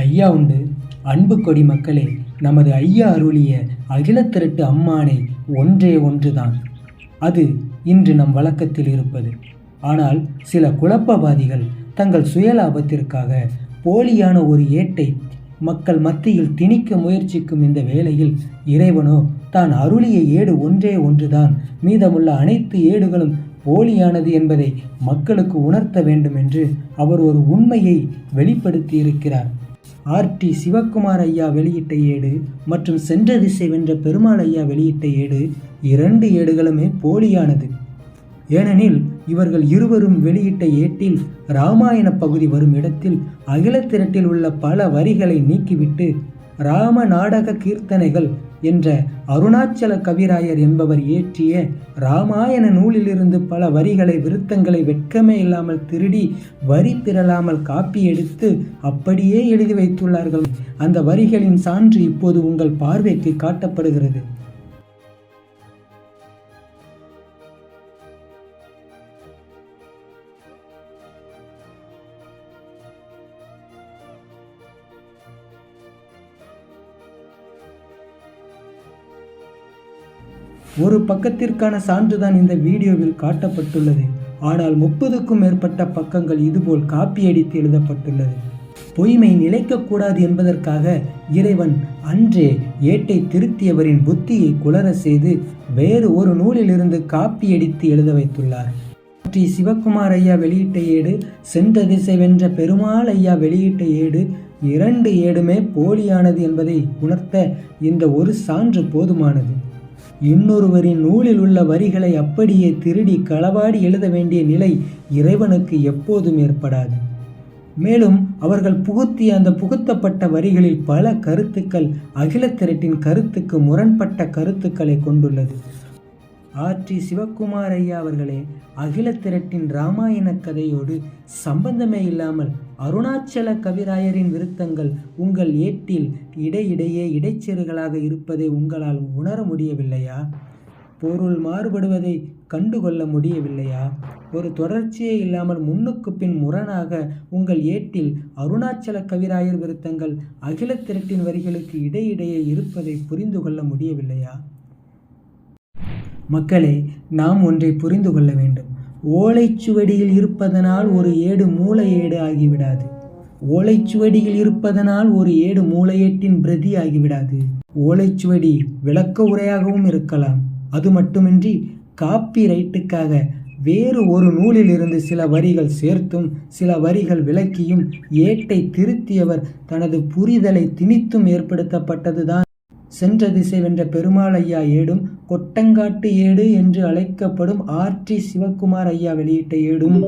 ஐயா உண்டு. அன்பு கொடி மக்களே நமது ஐயா அருளிய அகிலத்திரட்டு அம்மானை ஒன்றே ஒன்றுதான். அது இன்று நம் வழக்கத்தில் இருப்பது. ஆனால் சில குழப்பவாதிகள் தங்கள் சுயலாபத்திற்காக போலியான ஒரு ஏட்டை மக்கள் மத்தியில் திணிக்க முயற்சிக்கும் இந்த வேளையில் இறைவனோ தான் அருளிய ஏடு ஒன்றே ஒன்றுதான். மீதமுள்ள அனைத்து ஏடுகளும் போலியானது என்பதை மக்களுக்கு உணர்த்த வேண்டும் என்று அவர் ஒரு உண்மையை வெளிப்படுத்தியிருக்கிறார். ஆர்டி சிவக்குமார் ஐயா வெளியிட்ட ஏடு மற்றும் சென்ற திசை வென்ற பெருமாள் ஐயா வெளியிட்ட ஏடு இரண்டு ஏடுகளுமே போலியானது. ஏனெனில் இவர்கள் இருவரும் வெளியிட்ட ஏட்டில் ராமாயண பகுதி வரும் இடத்தில் அகிலத்திரட்டில் உள்ள பல வரிகளை நீக்கிவிட்டு ராம நாடக கீர்த்தனைகள் என்ற அருணாச்சல கவிராயர் என்பவர் இயற்றிய ராமாயண நூலிலிருந்து பல வரிகளை விருத்தங்களை வெட்கமே இல்லாமல் திருடி வரி பிறலாமல் காப்பி எடுத்து அப்படியே எழுதி வைத்துள்ளார்கள். அந்த வரிகளின் சான்று இப்போது உங்கள் பார்வைக்கு காட்டப்படுகிறது. ஒரு பக்கத்திற்கான சான்றுதான் இந்த வீடியோவில் காட்டப்பட்டுள்ளது. ஆனால் முப்பதுக்கும் மேற்பட்ட பக்கங்கள் இதுபோல் காப்பியடித்து எழுதப்பட்டுள்ளது. பொய்மை நிலைக்கக்கூடாது என்பதற்காக இறைவன் அன்றே ஏட்டை திருத்தியவரின் புத்தியை குளர செய்து வேறு ஒரு நூலிலிருந்து காப்பியடித்து எழுத வைத்துள்ளார். ஸ்ரீ சிவக்குமார் ஐயா வெளியிட்ட ஏடு சென்ற திசை வென்ற பெருமாள் ஐயா வெளியிட்ட ஏடு இரண்டு ஏடுமே போலியானது என்பதை உணர்த்த இந்த ஒரு சான்று போதுமானது. இன்னொருவரின் நூலில் உள்ள வரிகளை அப்படியே திருடி களவாடி எழுத வேண்டிய நிலை இறைவனுக்கு எப்போதும் ஏற்படாது. மேலும் அவர்கள் புகுத்திய அந்த புகுத்தப்பட்ட வரிகளில் பல கருத்துக்கள் அகிலத்திரட்டின் கருத்துக்கு முரண்பட்ட கருத்துக்களை கொண்டுள்ளது. ஆர்டி சிவக்குமார் ஐயா அவர்களே அகிலத்திரட்டின் ராமாயண கதையோடு சம்பந்தமே இல்லாமல் அருணாச்சல கவிராயரின் விருத்தங்கள் உங்கள் ஏட்டில் இடையிடையே இடைச்செருகளாக இருப்பதை உங்களால் உணர முடியவில்லையா? பொருள் மாறுபடுவதை கண்டுகொள்ள முடியவில்லையா? ஒரு தொடர்ச்சியே இல்லாமல் முன்னுக்கு பின் முரணாக உங்கள் ஏட்டில் அருணாச்சல கவிராயர் விருத்தங்கள் அகில திரட்டின் வரிகளுக்கு இடையிடையே இருப்பதை புரிந்து கொள்ள முடியவில்லையா? மக்களே நாம் ஒன்றை புரிந்து கொள்ள வேண்டும். ஓலைச்சுவடியில் இருப்பதனால் ஒரு ஏடு மூளை ஏடு ஆகிவிடாது ஓலைச்சுவடியில் இருப்பதனால் ஒரு ஏடு மூளையேட்டின் பிரதி ஆகிவிடாது. ஓலைச்சுவடி விளக்க உரையாகவும் இருக்கலாம். அது மட்டுமின்றி காப்பி ரைட்டுக்காக வேறு ஒரு நூலிலிருந்து சில வரிகள் சேர்த்தும் சில வரிகள் விளக்கியும் ஏட்டை திருத்தியவர் தனது புரிதலை திணித்தும் ஏற்படுத்தப்பட்டதுதான் சென்ற திசை வென்ற பெருமாள் ஐயா ஏடும் கொட்டங்காட்டு ஏடு என்று அழைக்கப்படும் ஆர்டி சிவக்குமார் ஐயா வெளியிட்ட ஏடும்.